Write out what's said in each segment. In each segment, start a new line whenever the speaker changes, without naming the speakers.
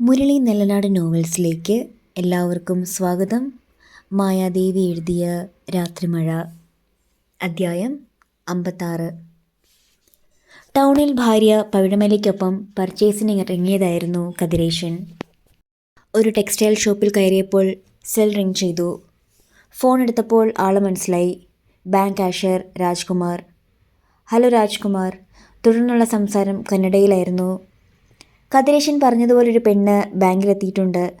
മുരളി നെല്ലനാട് നോവൽസിലേക്ക് എല്ലാവർക്കും സ്വാഗതം. മായാദേവി എഴുതിയ രാത്രിമഴ അദ്ധ്യായം അമ്പത്താറ്. ടൗണിൽ ഭാര്യ പവിഴമലയ്ക്കൊപ്പം പർച്ചേസിന് ഇറങ്ങിയതായിരുന്നു കതിരേശൻ. ഒരു ടെക്സ്റ്റൈൽ ഷോപ്പിൽ കയറിയപ്പോൾ സെൽ റിംഗ് ചെയ്തു. ഫോൺ എടുത്തപ്പോൾ ആളെ മനസ്സിലായി. Bank cashier Rajkumar. Hello Rajkumar തുടർന്നുള്ള സംസാരം കന്നഡയിലായിരുന്നു. കതിരേശൻ പറഞ്ഞതുപോലൊരു പെണ്ണ് ബാങ്കിലെത്തിയിട്ടുണ്ട്.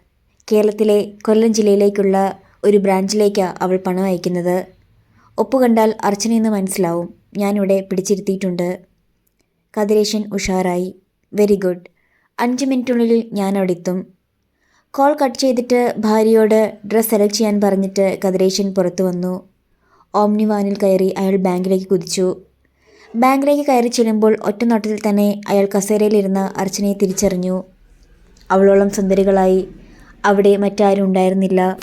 കേരളത്തിലെ കൊല്ലം ജില്ലയിലേക്കുള്ള ഒരു ബ്രാഞ്ചിലേക്കാണ് അവൾ പണം അയക്കുന്നത്. ഒപ്പുകണ്ടാൽ അർച്ചനയെന്ന് മനസ്സിലാവും. ഞാനിവിടെ പിടിച്ചിരുത്തിയിട്ടുണ്ട്. കതിരേശൻ ഉഷാറായി. Very good. അഞ്ച് മിനിറ്റിനുള്ളിൽ ഞാൻ അവിടെ എത്തും. കോൾ കട്ട് ചെയ്തിട്ട് ഭാര്യയോട് ഡ്രസ്സ് സെലക്ട് ചെയ്യാൻ പറഞ്ഞിട്ട് കതിരേശൻ പുറത്തു വന്നു. ഓംനി വാനിൽ കയറി അയാൾ ബാങ്കിലേക്ക് കുതിച്ചു. ബാങ്കിലേക്ക് കയറി ചെല്ലുമ്പോൾ ഒറ്റനോട്ടത്തിൽ തന്നെ അയാൾ കസേരയിലിരുന്ന് അർച്ചനയെ തിരിച്ചറിഞ്ഞു. അവളോളം സുന്ദരികളായി അവിടെ മറ്റാരും ഉണ്ടായിരുന്നില്ല.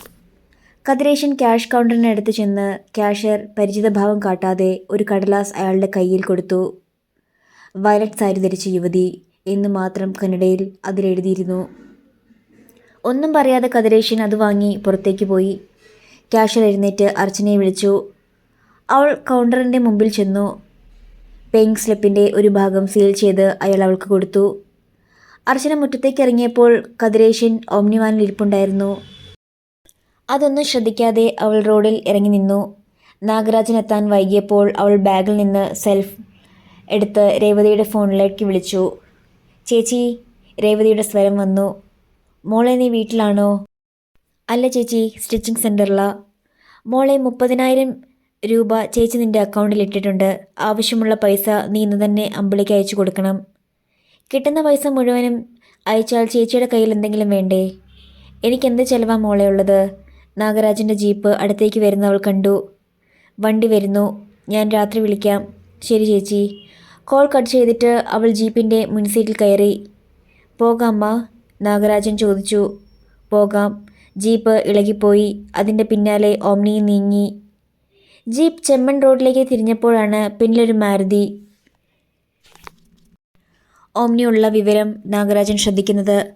കതിരേശൻ ക്യാഷ് കൗണ്ടറിനടുത്ത് ചെന്ന് ക്യാഷ്യർ പരിചിതഭാവം കാട്ടാതെ ഒരു കടലാസ് അയാളുടെ കയ്യിൽ കൊടുത്തു. വയലറ്റ് സാരി ധരിച്ച യുവതി എന്ന് മാത്രം കന്നഡയിൽ അതിലെഴുതിയിരുന്നു. ഒന്നും പറയാതെ കതിരേശൻ അത് വാങ്ങി പുറത്തേക്ക് പോയി. ക്യാഷ്യർ എഴുന്നേറ്റ് അർച്ചനയെ വിളിച്ചു. അവൾ കൗണ്ടറിന്റെ മുമ്പിൽ ചെന്നു. പേയിങ് സ്ലിപ്പിന്റെ ഒരു ഭാഗം സീൽ ചെയ്ത് അയാൾ അവൾക്ക് കൊടുത്തു. അർച്ചന മുറ്റത്തേക്ക് ഇറങ്ങിയപ്പോൾ കതിരേശൻ ഓംനിവാനിൽ ഇരിപ്പുണ്ടായിരുന്നു. അതൊന്നും ശ്രദ്ധിക്കാതെ അവൾ റോഡിൽ ഇറങ്ങി നിന്നു. നാഗരാജൻ എത്താൻ വൈകിയപ്പോൾ അവൾ ബാഗിൽ നിന്ന് സെൽഫ് എടുത്ത് രേവതിയുടെ ഫോണിലേക്ക് വിളിച്ചു. ചേച്ചി രേവതിയുടെ സ്വരം വന്നു. മോളെ നീ വീട്ടിലാണോ? അല്ല ചേച്ചി സ്റ്റിച്ചിങ് സെന്ററിലാണ് മോളെ മുപ്പതിനായിരം രൂപ ചേച്ചി നിന്റെ അക്കൗണ്ടിൽ ഇട്ടിട്ടുണ്ട്. ആവശ്യമുള്ള പൈസ നീ ഇന്ന് തന്നെ അമ്പിളിക്ക് അയച്ചു കൊടുക്കണം. കിട്ടുന്ന പൈസ മുഴുവനും അയച്ചാൽ ചേച്ചിയുടെ കയ്യിൽ എന്തെങ്കിലും വേണ്ടേ? എനിക്കെന്ത് ചിലവാ മോളെ ഉള്ളത്? നാഗരാജന്റെ ജീപ്പ് അടുത്തേക്ക് വരുന്നവൾ കണ്ടു. വണ്ടി വരുന്നു. ഞാൻ രാത്രി വിളിക്കാം. ശരി ചേച്ചി. കോൾ കട്ട് ചെയ്തിട്ട് അവൾ ജീപ്പിന്റെ മുൻസീറ്റിൽ കയറി. പോകാമ്മ നാഗരാജൻ ചോദിച്ചു. പോകാം. ജീപ്പ് ഇളകിപ്പോയി. അതിന്റെ പിന്നാലെ ഓംനിയും നീങ്ങി. ജീപ്പ് ചെമ്മൺ റോഡിലേക്ക് തിരിഞ്ഞപ്പോഴാണ് പിന്നിലൊരു മാരുതി. ഓംനിയുള്ള വിവരം നാഗരാജൻ ശ്രദ്ധിക്കുന്നത്.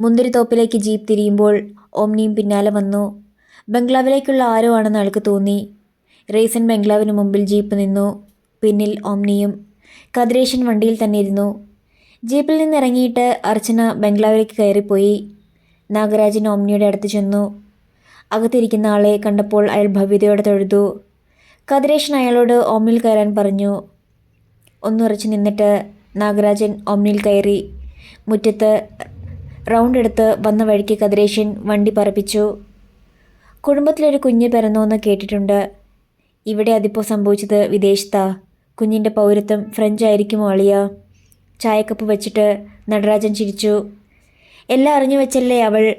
മുന്തിരിത്തോപ്പിലേക്ക് ജീപ്പ് തിരിയുമ്പോൾ ഓംനിയും പിന്നാലെ വന്നു. ബംഗ്ലാവിലേക്കുള്ള ആരോ ആണെന്ന് അയാൾക്ക് തോന്നി. റേസൻ ബംഗ്ലാവിന് മുമ്പിൽ ജീപ്പ് നിന്നു. പിന്നിൽ ഓംനിയും കതിരേശൻ വണ്ടിയിൽ തന്നെ ഇരുന്നു. ജീപ്പിൽ നിന്ന് ഇറങ്ങിയിട്ട് അർച്ചന ബംഗ്ലാവിലേക്ക് കയറിപ്പോയി. നാഗരാജൻ ഓംനിയുടെ അടുത്ത് ചെന്നു. അകത്തിരിക്കുന്ന ആളെ കണ്ടപ്പോൾ അയാൾ ഭവ്യതയോടെ തൊഴുതു. കതിരേശൻ അയാളോട് ഓമ്നിൽ കയറാൻ പറഞ്ഞു. ഒന്നുറച്ച് നിന്നിട്ട് നാഗരാജൻ ഓമ്നിൽ കയറി മുറ്റത്ത് റൗണ്ട് എടുത്ത് വന്ന വഴിക്ക് കതിരേശൻ വണ്ടി പറപ്പിച്ചു. കുടുംബത്തിലൊരു കുഞ്ഞ് പിറന്നോന്ന് കേട്ടിട്ടുണ്ട്. ഇവിടെ അതിപ്പോൾ സംഭവിച്ചത് വിദേശത്താ. കുഞ്ഞിന്റെ പൗരത്വം ഫ്രഞ്ച് ആയിരിക്കുമോ അളിയ? ചായക്കപ്പ് വെച്ചിട്ട് നടരാജൻ ചിരിച്ചു. എല്ലാം അറിഞ്ഞു വെച്ചല്ലേ അവൾ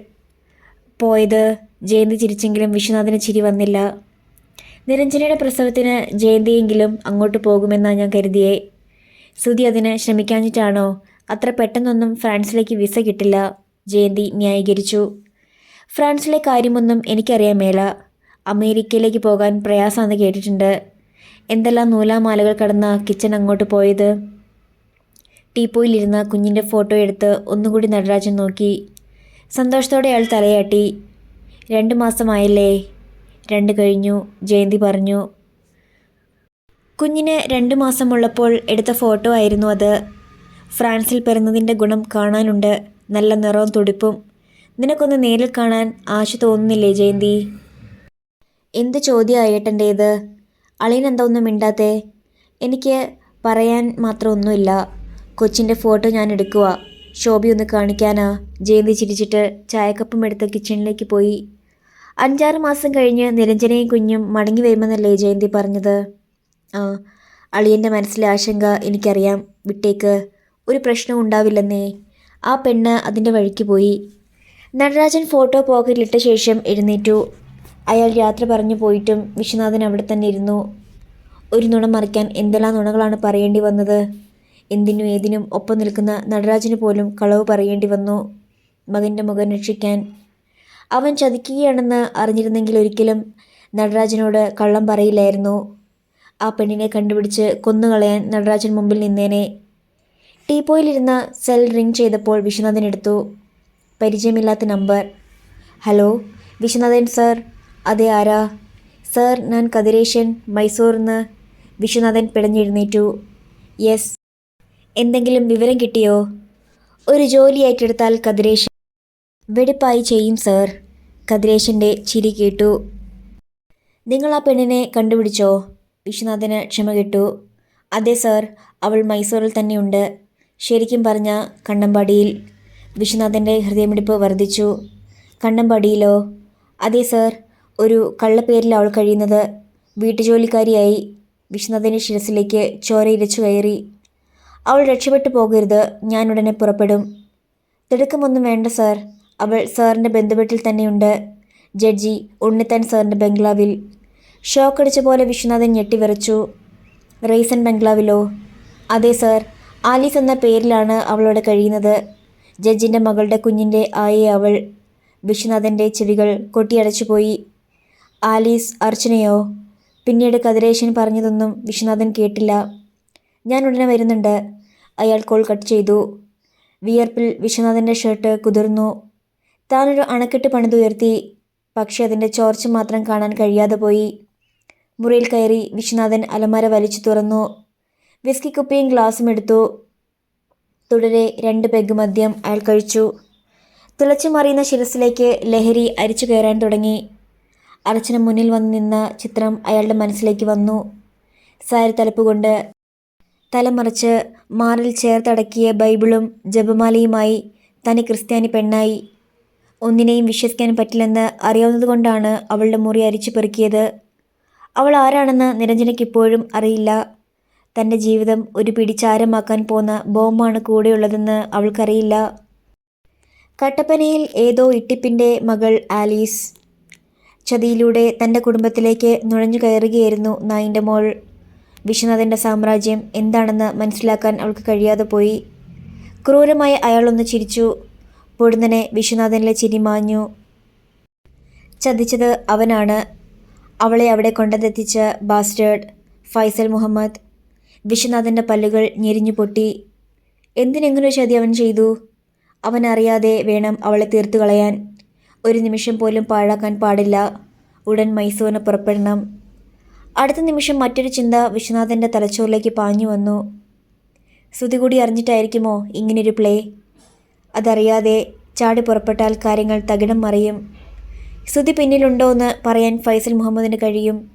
പോയത്? ജയന്തി ചിരിച്ചെങ്കിലും വിശ്വനാഥന് ചിരി വന്നില്ല. നിരഞ്ജനയുടെ പ്രസവത്തിന് ജയന്തിയെങ്കിലും അങ്ങോട്ട് പോകുമെന്നാണ് ഞാൻ കരുതിയേ. സുധി അതിന് ശ്രമിക്കാഞ്ഞിട്ടാണോ? അത്ര പെട്ടെന്നൊന്നും ഫ്രാൻസിലേക്ക് വിസ കിട്ടില്ല. ജയന്തി ന്യായീകരിച്ചു. ഫ്രാൻസിലെ കാര്യമൊന്നും എനിക്കറിയാൻ മേല. അമേരിക്കയിലേക്ക് പോകാൻ പ്രയാസമാണെന്ന് കേട്ടിട്ടുണ്ട്. എന്തെല്ലാം നൂലാമാലകൾ കടന്ന കിച്ചൺ അങ്ങോട്ട് പോയത്? ടീപ്പോയിലിരുന്ന കുഞ്ഞിന്റെ ഫോട്ടോ എടുത്ത് ഒന്നുകൂടി നടരാജൻ നോക്കി. സന്തോഷത്തോടെ അയാൾ തലയാട്ടി. രണ്ട് മാസമായല്ലേ? രണ്ട് കഴിഞ്ഞു ജയന്തി പറഞ്ഞു. കുഞ്ഞിന് രണ്ട് മാസമുള്ളപ്പോൾ എടുത്ത ഫോട്ടോ ആയിരുന്നു അത്. ഫ്രാൻസിൽ പിറന്നതിന്റെ ഗുണം കാണാനുണ്ട്. നല്ല നിറവും തുടിപ്പും. നിനക്കൊന്ന് നേരിൽ കാണാൻ ആശ തോന്നുന്നില്ലേ ജയന്തി? എന്ത് ചോദ്യമായിട്ടെന്റേത് അളിയനെന്താ ഒന്നും മിണ്ടാത്തെ? എനിക്ക് പറയാൻ മാത്രം ഒന്നുമില്ല. കൊച്ചിന്റെ ഫോട്ടോ ഞാൻ എടുക്കുക ശോഭി ഒന്ന് കാണിക്കാനാ. ജയന്തി ചിരിച്ചിട്ട് ചായക്കപ്പും എടുത്ത് കിച്ചണിലേക്ക് പോയി. അഞ്ചാറ് മാസം കഴിഞ്ഞ് നിരഞ്ജനയും കുഞ്ഞും മടങ്ങി വരുമെന്നല്ലേ ജയന്തി പറഞ്ഞത്? ആ അളിയന്റെ മനസ്സിലെ ആശങ്ക എനിക്കറിയാം. വിട്ടേക്ക്. ഒരു പ്രശ്നവും ഉണ്ടാവില്ലെന്നേ. ആ പെണ്ണ് അതിന്റെ വഴിക്ക് പോയി. നടരാജൻ ഫോട്ടോ പോക്കറ്റിലിട്ട ശേഷം എഴുന്നേറ്റു. അയാൾ യാത്ര പറഞ്ഞു പോയിട്ടും വിശ്വനാഥൻ അവിടെ തന്നെ ഇരുന്നു. ഒരു നുണ മറിക്കാൻ എന്തെല്ലാം നുണകളാണ് പറയേണ്ടി വന്നത്? എന്തിനും ഏതിനും ഒപ്പം നിൽക്കുന്ന നടരാജന് പോലും കളവ് പറയേണ്ടി വന്നു. മകന്റെ മുഖം രക്ഷിക്കാൻ അവൻ ചതിക്കുകയാണെന്ന് അറിഞ്ഞിരുന്നെങ്കിൽ ഒരിക്കലും നടരാജനോട് കള്ളം പറയില്ലായിരുന്നു. ആ പെണ്ണിനെ കണ്ടുപിടിച്ച് കൊന്നുകളയാൻ നടരാജൻ മുമ്പിൽ നിന്നേനെ. ടീപ്പോയിലിരുന്ന സെൽ റിംഗ് ചെയ്തപ്പോൾ വിശ്വനാഥൻ എടുത്തു. പരിചയമില്ലാത്ത നമ്പർ. Hello Viswanathan sir. അതെ ആരാ? സർ ഞാൻ കതിരേശൻ മൈസൂറിൽ നിന്ന് വിശ്വനാഥൻ പിടഞ്ഞെഴുന്നേറ്റു. യെസ്. എന്തെങ്കിലും വിവരം കിട്ടിയോ? ഒരു ജോലി ഏറ്റെടുത്താൽ കതിരേശൻ. വെടിപ്പായി ചെയ്യും സാർ. കതിരേശന്റെ ചിരി കേട്ടു. നിങ്ങൾ ആ പെണ്ണിനെ കണ്ടുപിടിച്ചോ? വിശ്വനാഥന് ക്ഷമ കിട്ടു. അതെ സാർ. അവൾ മൈസൂറിൽ തന്നെയുണ്ട് ശരിക്കും പറഞ്ഞ കണ്ണമ്പാടിയിൽ വിശ്വനാഥന്റെ ഹൃദയമിടിപ്പ് വർദ്ധിച്ചു. കണ്ണമ്പാടിയിലോ? അതെ സർ. ഒരു കള്ളപ്പേരിൽ അവൾ കഴിയുന്നത് വീട്ടുജോലിക്കാരിയായി വിശ്വനാഥന്റെ ശിരസിലേക്ക് ചോര ഇരച്ചു കയറി. അവൾ രക്ഷപ്പെട്ടു പോകരുത്. ഞാൻ ഉടനെ പുറപ്പെടും. തിടുക്കമൊന്നും വേണ്ട സാർ. അവൾ സാറിന്റെ ബന്ധുവീട്ടിൽ തന്നെയുണ്ട്. ജഡ്ജി ഉണ്ണിത്താൻ സാറിന്റെ ബംഗ്ലാവിൽ. ഷോക്കടിച്ച പോലെ വിശ്വനാഥൻ ഞെട്ടിവിറച്ചു റേസൻ ബംഗ്ലാവിലോ? അതെ സാർ ആലീസ് എന്ന പേരിലാണ് അവളോട് കഴിയുന്നത്. ജഡ്ജിന്റെ മകളുടെ കുഞ്ഞിന്റെ ആയെ അവൾ. വിശ്വനാഥന്റെ ചെവികൾ കൊട്ടിയടച്ചുപോയി ആലീസ് അർച്ചനയോ? പിന്നീട് കതിരേശൻ പറഞ്ഞതൊന്നും വിശ്വനാഥൻ കേട്ടില്ല. ഞാൻ ഉടനെ വരുന്നുണ്ട്. അയാൾ കോൾ കട്ട് ചെയ്തു. വിയർപ്പിൽ വിശ്വനാഥന്റെ ഷർട്ട് കുതിർന്നു. താനൊരു അണക്കെട്ട് പണിതുയർത്തി പക്ഷേ അതിന്റെ ചോർച്ച മാത്രം കാണാൻ കഴിയാതെ പോയി. മുറിയിൽ കയറി വിശ്വനാഥൻ അലമാര വലിച്ചു തുറന്നു. വിസ്കി കുപ്പിയും ഗ്ലാസും എടുത്തു. തുടരെ രണ്ട് പെഗ് മദ്യം അയാൾ കഴിച്ചു. തിളച്ചു മറിയുന്ന ശിരസിലേക്ക് ലഹരി അരിച്ചു കയറാൻ തുടങ്ങി. അർച്ചന മുന്നിൽ വന്ന് നിന്ന ചിത്രം അയാളുടെ മനസ്സിലേക്ക് വന്നു. സാരി തലപ്പുകൊണ്ട് തലമറിച്ച് മാറിൽ ചേർത്തടക്കിയ ബൈബിളും ജപമാലയുമായി തനി ക്രിസ്ത്യാനി പെണ്ണായി. ഒന്നിനെയും വിശ്വസിക്കാൻ പറ്റില്ലെന്ന് അറിയാവുന്നതുകൊണ്ടാണ് അവളുടെ മുറി അരിച്ചു പെറുക്കിയത്. അവൾ ആരാണെന്ന് നിരഞ്ജനയ്ക്ക് ഇപ്പോഴും അറിയില്ല. തന്റെ ജീവിതം ഒരു പിടിച്ചാരമാക്കാൻ പോന്ന ബോംബാണ് കൂടെയുള്ളതെന്ന് അവൾക്കറിയില്ല. കട്ടപ്പനയിൽ ഏതോ ഇട്ടിപ്പിന്റെ മകൾ ആലീസ്. ചതിയിലൂടെ തന്റെ കുടുംബത്തിലേക്ക് നുഴഞ്ഞു കയറുകയായിരുന്നു നായിന്റെ മോൾ. വിശ്വനാഥന്റെ സാമ്രാജ്യം എന്താണെന്ന് മനസ്സിലാക്കാൻ അവൾക്ക് കഴിയാതെ പോയി. ക്രൂരമായി അയാളൊന്ന് ചിരിച്ചു. പൊടുന്നനെ വിശ്വനാഥനിലെ ചിരി മാഞ്ഞു. ചതിച്ചത് അവനാണ്. അവളെ അവിടെ കൊണ്ടെത്തിച്ച ബാസ്റ്റേർഡ് ഫൈസൽ മുഹമ്മദ്. വിശ്വനാഥന്റെ പല്ലുകൾ ഞെരിഞ്ഞു പൊട്ടി. എന്തിനെങ്ങനെ ചതി അവൻ ചെയ്തു? അവൻ അറിയാതെ വേണം അവളെ തീർത്തു കളയാൻ. ഒരു നിമിഷം പോലും പാഴാക്കാൻ പാടില്ല. ഉടൻ മൈസൂരിന് പുറപ്പെടണം. അടുത്ത നിമിഷം മറ്റൊരു ചിന്ത വിശ്വനാഥന്റെ തലച്ചോറിലേക്ക് പാഞ്ഞു വന്നു. ശ്രുതി കൂടി അറിഞ്ഞിട്ടായിരിക്കുമോ ഇങ്ങനൊരു പ്ലേ? അതറിയാതെ ചാടി പുറപ്പെട്ടാൽ കാര്യങ്ങൾ തകിടം മറിയും. സ്തുതി പിന്നിലുണ്ടോ എന്ന് പറയാൻ ഫൈസൽ മുഹമ്മദിന് കഴിയും.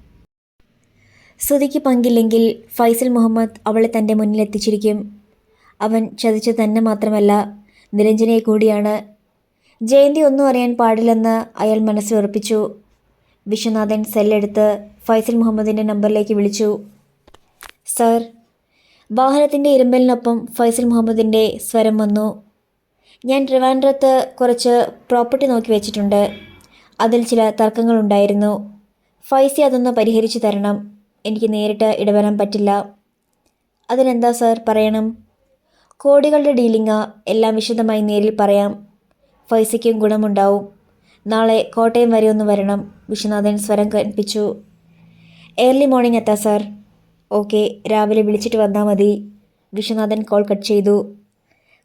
സ്തുതിക്ക് പങ്കില്ലെങ്കിൽ ഫൈസൽ മുഹമ്മദ് അവളെ തന്റെ മുന്നിലെത്തിച്ചിരിക്കും അവൻ ചതിച്ചു തന്നെ മാത്രമല്ല നിരഞ്ജനയെ കൂടിയാണ്. ജയന്തി ഒന്നും അറിയാൻ പാടില്ലെന്ന് അയാൾ മനസ്സിൽ ഉറപ്പിച്ചു. വിശ്വനാഥൻ സെല്ലെടുത്ത് ഫൈസൽ മുഹമ്മദിന്റെ നമ്പറിലേക്ക് വിളിച്ചു. സർ വാഹനത്തിന്റെ ഇരുമ്പലിനൊപ്പം ഫൈസൽ മുഹമ്മദിന്റെ സ്വരം വന്നു. ഞാൻ ട്രിവാൻഡ്രത്ത് കുറച്ച് പ്രോപ്പർട്ടി നോക്കി വെച്ചിട്ടുണ്ട്. അതിൽ ചില തർക്കങ്ങളുണ്ടായിരുന്നു. ഫൈസി അതൊന്ന് പരിഹരിച്ചു തരണം. എനിക്ക് നേരിട്ട് ഇടപെടാൻ പറ്റില്ല. അതിനെന്താ സർ പറയണം? കോടികളുടെ ഡീലിംഗ് എല്ലാം വിശദമായി നേരിൽ പറയാം. ഫൈസയ്ക്കും ഗുണമുണ്ടാവും. നാളെ കോട്ടയം വരെ ഒന്ന് വരണം. വിശ്വനാഥൻ സ്വരം കൽപ്പിച്ചു ഏർലി മോർണിംഗ് എത്താം സാർ. ഓക്കെ രാവിലെ വിളിച്ചിട്ട് വന്നാൽ മതി. വിശ്വനാഥൻ കോൾ കട്ട് ചെയ്തു.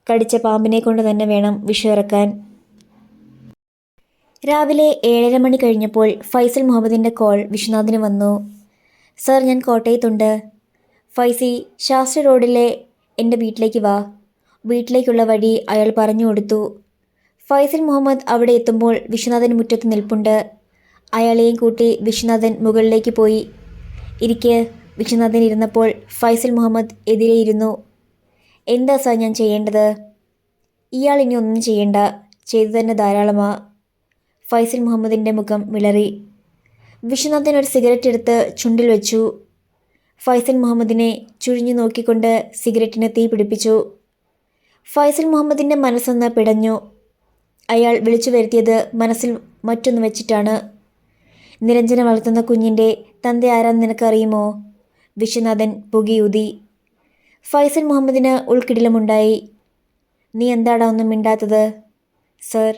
കടിച്ച പാമ്പിനെ കൊണ്ട് തന്നെ വേണം വിഷു ഇറക്കാൻ രാവിലെ ഏഴര മണി കഴിഞ്ഞപ്പോൾ ഫൈസൽ മുഹമ്മദിന്റെ കോൾ വിശ്വനാഥിന് വന്നു. സർ ഞാൻ കോട്ടയത്തുണ്ട്. ഫൈസി ശാസ്ത്ര റോഡിലെ എന്റെ വീട്ടിലേക്ക് വാ. വീട്ടിലേക്കുള്ള വഴി അയാൾ പറഞ്ഞു കൊടുത്തു. ഫൈസൽ മുഹമ്മദ് അവിടെ എത്തുമ്പോൾ വിശ്വനാഥൻ മുറ്റത്ത് നിൽപ്പുണ്ട്. അയാളെയും കൂട്ടി വിശ്വനാഥൻ മുകളിലേക്ക് പോയി. ഇരിക്കെ വിശ്വനാഥൻ ഇരുന്നപ്പോൾ ഫൈസൽ മുഹമ്മദ് എതിരെ ഇരുന്നു. എന്താ സാർ ഞാൻ ചെയ്യേണ്ടത്? ഇയാൾ ഇനി ഒന്നും ചെയ്യേണ്ട. ചെയ്തു തന്നെ ധാരാളമാ. ഫൈസൽ മുഹമ്മദിന്റെ മുഖം വിളറി. വിശ്വനാഥൻ ഒരു സിഗരറ്റ് എടുത്ത് ചുണ്ടിൽ വെച്ചു. ഫൈസൽ മുഹമ്മദിനെ ചുഴിഞ്ഞു നോക്കിക്കൊണ്ട് സിഗരറ്റിന് തീ പിടിപ്പിച്ചു. ഫൈസൽ മുഹമ്മദിന്റെ മനസ്സൊന്ന് പിടഞ്ഞു. അയാൾ വിളിച്ചു വരുത്തിയത് മനസ്സിൽ മറ്റൊന്ന് വെച്ചിട്ടാണ്. നിരഞ്ജന വളർത്തുന്ന കുഞ്ഞിന്റെ തന്ത ആരാന്ന് നിനക്കറിയുമോ? വിശ്വനാഥൻ പുകിയൂതി. ഫൈസൽ മുഹമ്മദിന് ഉൾക്കിടിലുമുണ്ടായി. നീ എന്താടാ ഒന്നും മിണ്ടാത്തത്? സർ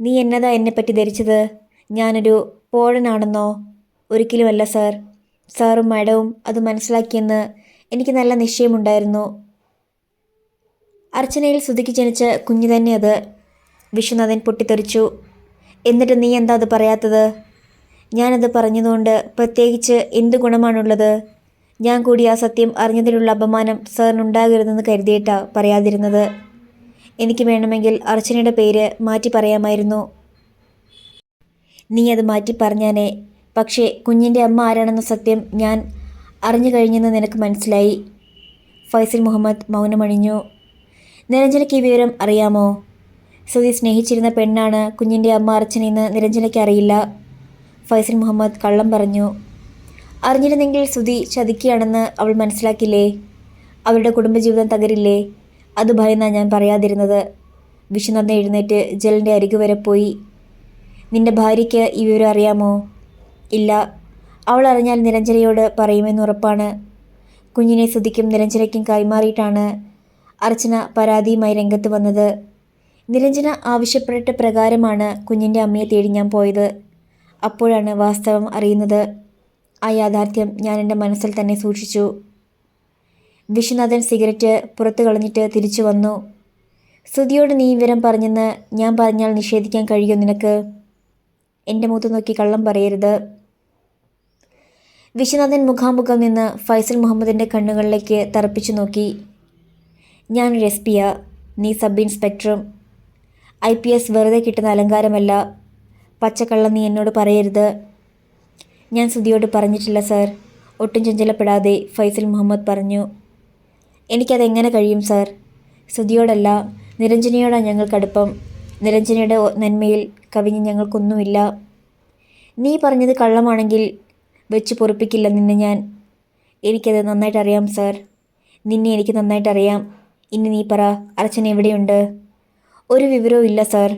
നീ എന്നതാ എന്നെപ്പറ്റി ധരിച്ചത്? ഞാനൊരു പോഴനാണെന്നോ? ഒരിക്കലുമല്ല സർ. സാറും മാഡവും അത് മനസ്സിലാക്കിയെന്ന് എനിക്ക് നല്ല നിശ്ചയമുണ്ടായിരുന്നു. അർച്ചനയിൽ ശ്രുതിക്ക് ജനിച്ച കുഞ്ഞു തന്നെ അത്. വിശ്വനാഥൻ പൊട്ടിത്തെറിച്ചു. എന്നിട്ട് നീ എന്താ അത് പറയാത്തത്? ഞാനത് പറഞ്ഞതുകൊണ്ട് പ്രത്യേകിച്ച് എന്ത് ഗുണമാണുള്ളത്? ഞാൻ കൂടി ആ സത്യം അറിഞ്ഞതിലുള്ള അപമാനം സാറിനുണ്ടാകരുതെന്ന് കരുതിയിട്ടാ പറയാതിരുന്നത്. എനിക്ക് വേണമെങ്കിൽ അർച്ചനയുടെ പേര് മാറ്റി പറയാമായിരുന്നു. നീ അത് മാറ്റി പറഞ്ഞാനേ. പക്ഷേ കുഞ്ഞിന്റെ അമ്മ ആരാണെന്ന സത്യം ഞാൻ അറിഞ്ഞു കഴിഞ്ഞെന്ന് നിനക്ക് മനസ്സിലായി. ഫൈസൽ മുഹമ്മദ് മൗനമണിഞ്ഞു. നിരഞ്ജനയ്ക്ക് ഈ വിവരം അറിയാമോ? സുതി സ്നേഹിച്ചിരുന്ന പെണ്ണാണ് കുഞ്ഞിന്റെ അമ്മ അർച്ചനയെന്ന് നിരഞ്ജനയ്ക്ക് അറിയില്ല. ഫൈസൽ മുഹമ്മദ് കള്ളം പറഞ്ഞു. അറിഞ്ഞിരുന്നെങ്കിൽ സുധി ചതിക്കുകയാണെന്ന് അവൾ മനസ്സിലാക്കില്ലേ? അവളുടെ കുടുംബജീവിതം തകരില്ലേ? അത് ഭയന്നാ ഞാൻ പറയാതിരുന്നത്. വിശ്വനാഥൻ എഴുന്നേറ്റ് ജലിന്റെ അരികു വരെ പോയി. നിന്റെ ഭാര്യയ്ക്ക് ഈ വിവരം അറിയാമോ? ഇല്ല. അവൾ അറിഞ്ഞാൽ നിരഞ്ജനയോട് പറയുമെന്ന് ഉറപ്പാണ്. കുഞ്ഞിനെ സുധിക്കും നിരഞ്ജനയ്ക്കും കൈമാറിയിട്ടാണ് അർച്ചന പരാതിയുമായി രംഗത്ത് വന്നത്. നിരഞ്ജന ആവശ്യപ്പെട്ട പ്രകാരമാണ് കുഞ്ഞിന്റെ അമ്മയെ തേടി ഞാൻ പോയത്. അപ്പോഴാണ് വാസ്തവം അറിയുന്നത്. ആ യാഥാർത്ഥ്യം ഞാൻ എന്റെ മനസ്സിൽ തന്നെ സൂക്ഷിച്ചു. വിശ്വനാഥൻ സിഗരറ്റ് പുറത്തു കളഞ്ഞിട്ട് തിരിച്ചു വന്നു. ശ്രുതിയോട് നീ വിവരം പറഞ്ഞെന്ന് ഞാൻ പറഞ്ഞാൽ നിഷേധിക്കാൻ കഴിയുമോ നിനക്ക്? എന്റെ മുഖത്ത് നോക്കി കള്ളം പറയരുത്. വിശ്വനാഥൻ മുഖാമുഖം നിന്ന് ഫൈസൽ മുഹമ്മദിന്റെ കണ്ണുകളിലേക്ക് തറപ്പിച്ചു നോക്കി. ഞാൻ എസ് പിയാ. നീ സബ് ഇൻസ്പെക്ടറും. ഐ പി എസ് വെറുതെ കിട്ടുന്ന അലങ്കാരമല്ല. പച്ചക്കള്ളം നീ എന്നോട് പറയരുത്. ഞാൻ സുധിയോട് പറഞ്ഞിട്ടില്ല സാർ. ഒട്ടും ചഞ്ചലപ്പെടാതെ ഫൈസൽ മുഹമ്മദ് പറഞ്ഞു. എനിക്കതെങ്ങനെ കഴിയും സാർ? സുധിയോടല്ല നിരഞ്ജനയോടാണ് ഞങ്ങൾക്കടുപ്പം. നിരഞ്ജനയുടെ നന്മയിൽ കവിഞ്ഞ് ഞങ്ങൾക്കൊന്നുമില്ല. നീ പറഞ്ഞത് കള്ളമാണെങ്കിൽ വെച്ച് പൊറുപ്പിക്കില്ല നിന്നെ ഞാൻ. എനിക്കത് നന്നായിട്ട് അറിയാം സാർ. നിന്നെ എനിക്ക് നന്നായിട്ട് അറിയാം ഇനി നീ പറ അർച്ചന എവിടെയുണ്ട്? ഒരു വിവരവും ഇല്ല സാർ.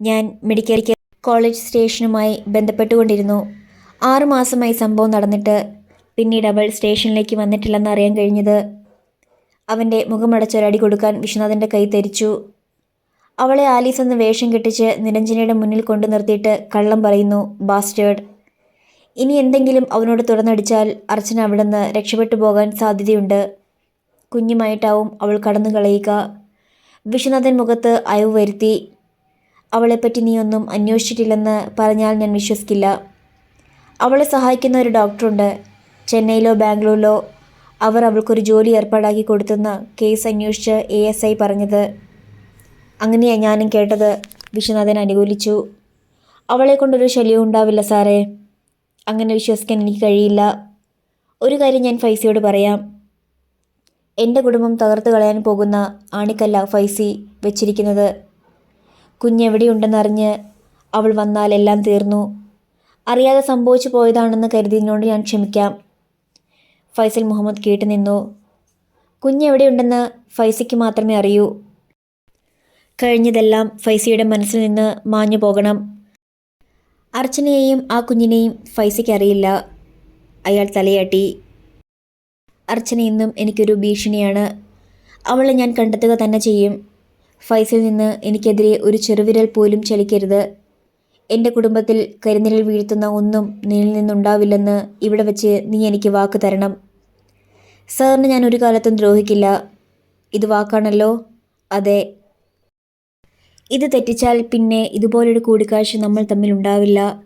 ഞാൻ മെഡിക്കൽ കോളേജ് സ്റ്റേഷനുമായി ബന്ധപ്പെട്ടുകൊണ്ടിരുന്നു. ആറു മാസമായി സംഭവം നടന്നിട്ട് പിന്നീട് അവൾ സ്റ്റേഷനിലേക്ക് വന്നിട്ടില്ലെന്ന് അറിയാൻ കഴിഞ്ഞത്. അവന്റെ മുഖമടച്ചൊരടി കൊടുക്കാൻ വിശ്വനാഥന്റെ കൈ തരിച്ചു. അവളെ ആലീസ് എന്ന് വേഷം കെട്ടിച്ച് നിരഞ്ജനയുടെ മുന്നിൽ കൊണ്ടു നിർത്തിയിട്ട് കള്ളം പറയുന്നു ബാസ്റ്റേഡ് ഇനി എന്തെങ്കിലും അവനോട് തുറന്നടിച്ചാൽ അർച്ചന അവിടെ നിന്ന് രക്ഷപ്പെട്ടു പോകാൻ സാധ്യതയുണ്ട്. കുഞ്ഞുമായിട്ടാവും അവൾ കടന്നു കളയുക. വിശ്വനാഥൻ മുഖത്ത് അയവ് വരുത്തി അവളെപ്പറ്റി നീയൊന്നും അന്വേഷിച്ചിട്ടില്ലെന്ന് പറഞ്ഞാൽ ഞാൻ വിശ്വസിക്കില്ല. അവളെ സഹായിക്കുന്ന ഒരു ഡോക്ടറുണ്ട്. ചെന്നൈയിലോ ബാംഗ്ലൂരിലോ അവർ അവൾക്കൊരു ജോലി ഏർപ്പാടാക്കി കൊടുത്തെന്ന് കേസ് അന്വേഷിച്ച് എ എസ് ഐ പറഞ്ഞത്. അങ്ങനെയാണ് ഞാനും കേട്ടത്. വിശ്വനാഥൻ അനുകൂലിച്ചു. അവളെ കൊണ്ടൊരു ശല്യവും ഉണ്ടാവില്ല സാറേ. അങ്ങനെ വിശ്വസിക്കാൻ എനിക്ക് കഴിയില്ല. ഒരു കാര്യം ഞാൻ ഫൈസിയോട് പറയാം. എന്റെ കുടുംബം തകർത്ത് കളയാൻ പോകുന്ന ആണിക്കല്ല ഫൈസി വെച്ചിരിക്കുന്നത്. കുഞ്ഞെവിടെയുണ്ടെന്നറിഞ്ഞ് അവൾ വന്നാൽ എല്ലാം തീർന്നു. അറിയാതെ സംഭവിച്ചു പോയതാണെന്ന് കരുതിയതിനോട് ഞാൻ ക്ഷമിക്കാം. ഫൈസൽ മുഹമ്മദ് കേട്ടുനിന്നു കുഞ്ഞെവിടെയുണ്ടെന്ന് ഫൈസിക്ക് മാത്രമേ അറിയൂ. കഴിഞ്ഞതെല്ലാം ഫൈസിയുടെ മനസ്സിൽ നിന്ന് മാഞ്ഞു പോകണം. അർച്ചനയെയും ആ കുഞ്ഞിനെയും ഫൈസിക്ക് അറിയില്ല. അയാൾ തലയാട്ടി. അർച്ചന ഇന്നും എനിക്കൊരു ഭീഷണിയാണ്. അവളെ ഞാൻ കണ്ടെത്തുക തന്നെ ചെയ്യും. ഫൈസിൽ നിന്ന് എനിക്കെതിരെ ഒരു ചെറുവിരൽ പോലും ചലിക്കരുത്. എന്റെ കുടുംബത്തിൽ കരിനിഴൽ വീഴ്ത്തുന്ന ഒന്നും നിന്നിൽ നിന്നുണ്ടാവില്ലെന്ന് ഇവിടെ വെച്ച് നീ എനിക്ക് വാക്ക് തരണം. സാറിന് ഞാൻ ഒരു കാലത്തും ദ്രോഹിക്കില്ല. ഇത് വാക്കാണല്ലോ? അതെ. ഇത് തെറ്റിച്ചാൽ പിന്നെ ഇതുപോലൊരു കൂടിക്കാഴ്ച നമ്മൾ തമ്മിൽ ഉണ്ടാവില്ല.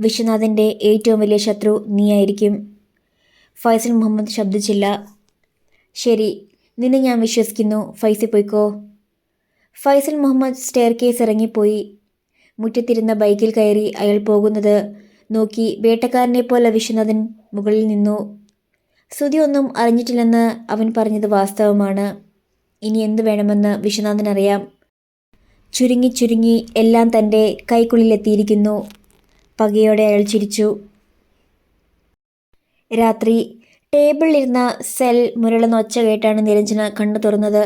വിശ്വനാഥന്റെ ഏറ്റവും വലിയ ശത്രു നീയായിരിക്കും. ഫൈസൽ മുഹമ്മദ് ശബ്ദിച്ചില്ല. ശരി നിന്നെ ഞാൻ വിശ്വസിക്കുന്നു. ഫൈസി പോയിക്കോ. ഫൈസൽ മുഹമ്മദ് സ്റ്റെയർ കേസ് ഇറങ്ങിപ്പോയി. മുറ്റത്തിരുന്ന ബൈക്കിൽ കയറി അയാൾ പോകുന്നത് നോക്കി വേട്ടക്കാരനെ പോലെ വിശ്വനാഥൻ മുകളിൽ നിന്നു. ശ്രുതി ഒന്നും അറിഞ്ഞിട്ടില്ലെന്ന് അവൻ പറഞ്ഞത് വാസ്തവമാണ്. ഇനി എന്തു വേണമെന്ന് വിശ്വനാഥൻ അറിയാം. ചുരുങ്ങി ചുരുങ്ങി എല്ലാം തന്റെ കൈക്കുള്ളിലെത്തിയിരിക്കുന്നു പകയോടെ അയാൾ ചിരിച്ചു. രാത്രി ടേബിളിലിരുന്ന സെൽ മുരളുന്ന ഒച്ച കേട്ടാണ് നിരഞ്ജന കണ്ണു തുറന്നത്.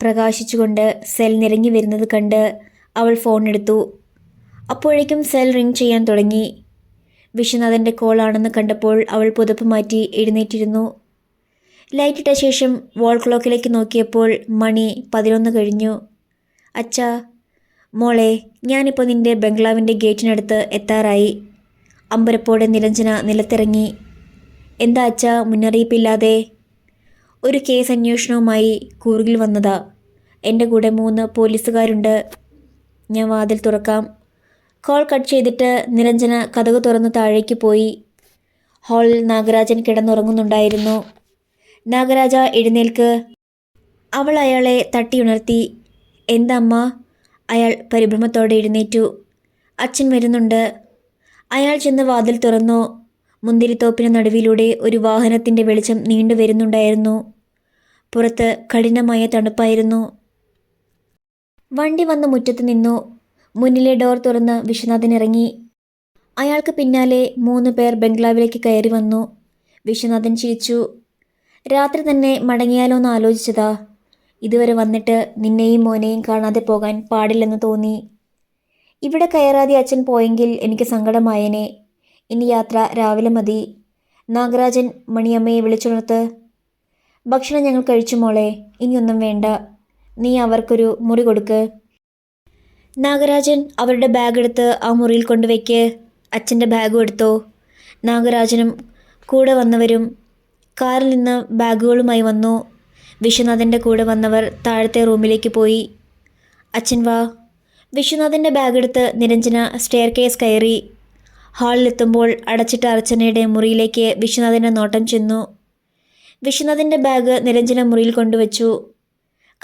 പ്രകാശിച്ചുകൊണ്ട് സെൽ നിരങ്ങി വരുന്നത് കണ്ട് അവൾ ഫോൺ എടുത്തു അപ്പോഴേക്കും സെൽ റിംഗ് ചെയ്യാൻ തുടങ്ങി. വിശ്വനാഥന്റെ കോളാണെന്ന് കണ്ടപ്പോൾ അവൾ പുതപ്പ് മാറ്റി എഴുന്നേറ്റിരുന്നു. ലൈറ്റ് ഇട്ട ശേഷം വാൾ ക്ലോക്കിലേക്ക് നോക്കിയപ്പോൾ മണി പതിനൊന്ന് കഴിഞ്ഞു. അച്ഛാ മോളെ ഞാനിപ്പോൾ നിന്റെ ബംഗ്ലാവിന്റെ ഗേറ്റിനടുത്ത് എത്താറായി. അമ്പരപ്പോടെ നിരഞ്ജന നിലത്തിറങ്ങി. എന്താ അച്ഛാ മുന്നറിയിപ്പില്ലാതെ? ഒരു കേസ് അന്വേഷണവുമായി കൂറുകിൽ വന്നതാ. എന്റെ കൂടെ മൂന്ന് പോലീസുകാരുണ്ട്. ഞാൻ വാതിൽ തുറക്കാം. കോൾ കട്ട് ചെയ്തിട്ട് നിരഞ്ജന കഥക് തുറന്ന് താഴേക്ക് പോയി. ഹാളിൽ നാഗരാജൻ കിടന്നുറങ്ങുന്നുണ്ടായിരുന്നു. നാഗരാജ എഴുന്നേൽക്ക്. അവൾ അയാളെ തട്ടിയുണർത്തി. എന്താ അമ്മ അയാൾ പരിഭ്രമത്തോടെ എഴുന്നേറ്റു. അച്ഛൻ വരുന്നുണ്ട്. അയാൾ ചെന്ന് വാതിൽ തുറന്നു. മുന്തിരിത്തോപ്പിന് നടുവിലൂടെ ഒരു വാഹനത്തിന്റെ വെളിച്ചം നീണ്ടു വരുന്നുണ്ടായിരുന്നു പുറത്ത് കഠിനമായ തണുപ്പായിരുന്നു. വണ്ടി വന്ന് മുറ്റത്ത് നിന്നു. മുന്നിലെ ഡോർ തുറന്ന് വിശ്വനാഥൻ ഇറങ്ങി അയാൾക്ക് പിന്നാലെ മൂന്ന് പേർ ബംഗ്ലാവിലേക്ക് കയറി വന്നു. വിശ്വനാഥൻ ചിരിച്ചു. രാത്രി തന്നെ മടങ്ങിയാലോ എന്ന് ആലോചിച്ചതാ. ഇതുവരെ വന്നിട്ട് നിന്നെയും മോനെയും കാണാതെ പോകാൻ പാടില്ലെന്ന് തോന്നി. ഇവിടെ കയറാതെ അച്ഛൻ പോയെങ്കിൽ എനിക്ക് സങ്കടമായേനെ. ഇനി യാത്ര രാവിലെ മതി. നാഗരാജൻ മണിയമ്മയെ വിളിച്ചുണർത്ത്. ഭക്ഷണം ഞങ്ങൾ കഴിച്ചു മോളെ. ഇനിയൊന്നും വേണ്ട. നീ അവർക്കൊരു മുറി കൊടുക്ക്. നാഗരാജൻ അവരുടെ ബാഗ് എടുത്ത് ആ മുറിയിൽ കൊണ്ടുവയ്ക്ക് അച്ഛന്റെ ബാഗും എടുത്തോ. നാഗരാജനും കൂടെ വന്നവരും കാറിൽ നിന്ന് ബാഗുകളുമായി വന്നു. വിശ്വനാഥന്റെ കൂടെ വന്നവർ താഴത്തെ റൂമിലേക്ക് പോയി. അച്ഛൻ വാ. വിശ്വനാഥന്റെ ബാഗ് എടുത്ത് നിരഞ്ജന സ്റ്റെയർ കേസ് കയറി ഹാളിലെത്തുമ്പോൾ അടച്ചിട്ട അർച്ചനയുടെ മുറിയിലേക്ക് വിശ്വനാഥന്റെ നോട്ടം ചെന്നു. വിശ്വനാഥന്റെ ബാഗ് നിരഞ്ജന മുറിയിൽ കൊണ്ടുവച്ചു.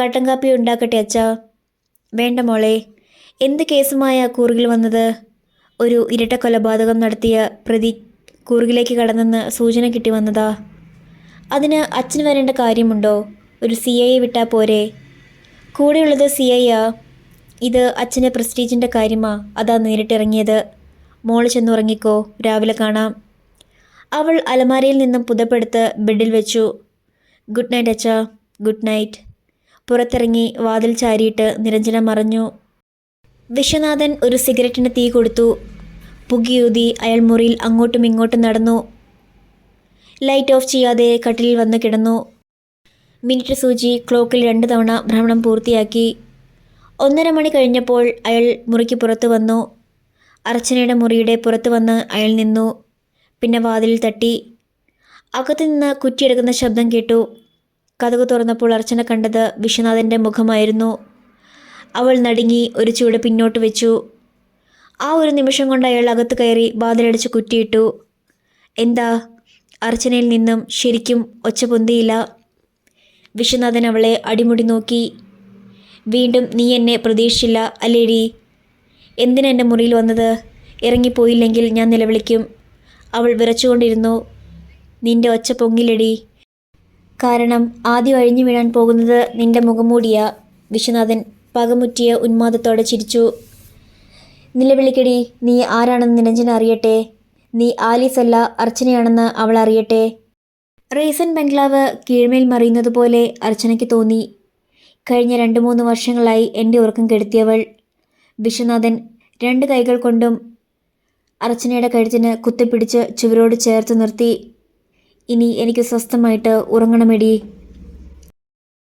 കട്ടൻ കാപ്പി ഉണ്ടാക്കട്ടെ അച്ഛാ. വേണ്ട മോളെ എന്ത് കേസുമായ കൂറുകിൽ വന്നത്? ഒരു ഇരട്ട കൊലപാതകം നടത്തിയ പ്രതി കൂറുകിലേക്ക് കടന്നെന്ന് സൂചന കിട്ടി വന്നതാ. അതിന് അച്ഛന് വരേണ്ട കാര്യമുണ്ടോ? ഒരു സി ഐയെ വിട്ടാൽ പോരെ. കൂടെയുള്ളത് സി ഐയാ ഇത് അച്ഛന്റെ പ്രസ്റ്റീജിന്റെ കാര്യമാ. അതാ നേരിട്ടിറങ്ങിയത്. മോൾ ചെന്നുറങ്ങിക്കോ. രാവിലെ കാണാം. അവൾ അലമാരയിൽ നിന്നും പുതപ്പെടുത്ത് ബെഡിൽ വെച്ചു. ഗുഡ് നൈറ്റ് അച്ഛാ. Good night. പുറത്തിറങ്ങി വാതിൽ ചാരിയിട്ട് നിരഞ്ജന മറഞ്ഞു. വിശ്വനാഥൻ ഒരു സിഗരറ്റിന് തീ കൊടുത്തു. പുകിയൂതി അയാൾ മുറിയിൽ അങ്ങോട്ടും ഇങ്ങോട്ടും നടന്നു. ലൈറ്റ് ഓഫ് ചെയ്യാതെ കട്ടിലിൽ വന്ന് കിടന്നു. മിനിറ്റ് സൂചി ക്ലോക്കിൽ രണ്ട് തവണ ഭ്രമണം പൂർത്തിയാക്കി. ഒന്നര മണി കഴിഞ്ഞപ്പോൾ അയാൾ മുറിക്ക് പുറത്തു വന്നു. അർച്ചനയുടെ മുറിയുടെ പുറത്തു വന്ന് അയാൾ നിന്നു. പിന്നെ വാതിലിൽ തട്ടി. അകത്തു നിന്ന് കുറ്റിയെടുക്കുന്ന ശബ്ദം കേട്ടു. കഥകു തുറന്നപ്പോൾ അർച്ചന കണ്ടത് വിശ്വനാഥന്റെ മുഖമായിരുന്നു. അവൾ നടുങ്ങി ഒരു ചൂട് പിന്നോട്ട് വെച്ചു. ആ ഒരു നിമിഷം കൊണ്ട് അയാൾ അകത്ത് കയറി ബാതിലടിച്ച് കുറ്റിയിട്ടു. എന്താ? അർച്ചനയിൽ നിന്നും ശരിക്കും ഒച്ച പൊന്തിയില്ല? വിശ്വനാഥൻ അവളെ അടിമുടി നോക്കി. വീണ്ടും നീ എന്നെ പ്രതീക്ഷിച്ചില്ല അല്ലേടി? എന്തിനാ എന്റെ മുറിയിൽ വന്നത്? ഇറങ്ങിപ്പോയില്ലെങ്കിൽ ഞാൻ നിലവിളിക്കും. അവൾ വിറച്ചുകൊണ്ടിരുന്നു. നിന്റെ ഒച്ച പൊങ്ങിലടി കാരണം ആദ്യം അഴിഞ്ഞു വീഴാൻ പോകുന്നത് നിന്റെ മുഖമൂടിയ വിശ്വനാഥൻ പകമുറ്റിയ ഉന്മാദത്തോടെ ചിരിച്ചു. നിലവിളിക്കടി നീ ആരാണെന്ന് നിരഞ്ജന അറിയട്ടെ. നീ ആലീസ് അല്ല അർച്ചനയാണെന്ന് അവൾ അറിയട്ടെ. റേസൻ ബംഗ്ലാവ് കീഴ്മേൽ മറിയുന്നത് പോലെ അർച്ചനയ്ക്ക് തോന്നി. കഴിഞ്ഞ രണ്ട് മൂന്ന് വർഷങ്ങളായി എന്റെ ഉറക്കം കെടുത്തിയവൾ. വിശ്വനാഥൻ രണ്ട് കൈകൾ കൊണ്ടും അർച്ചനയുടെ കഴുത്തിന് കുത്തിപ്പിടിച്ച് ചുവരോട് ചേർത്ത് നിർത്തി. ഇനി എനിക്ക് സ്വസ്ഥമായിട്ട് ഉറങ്ങണമെടി.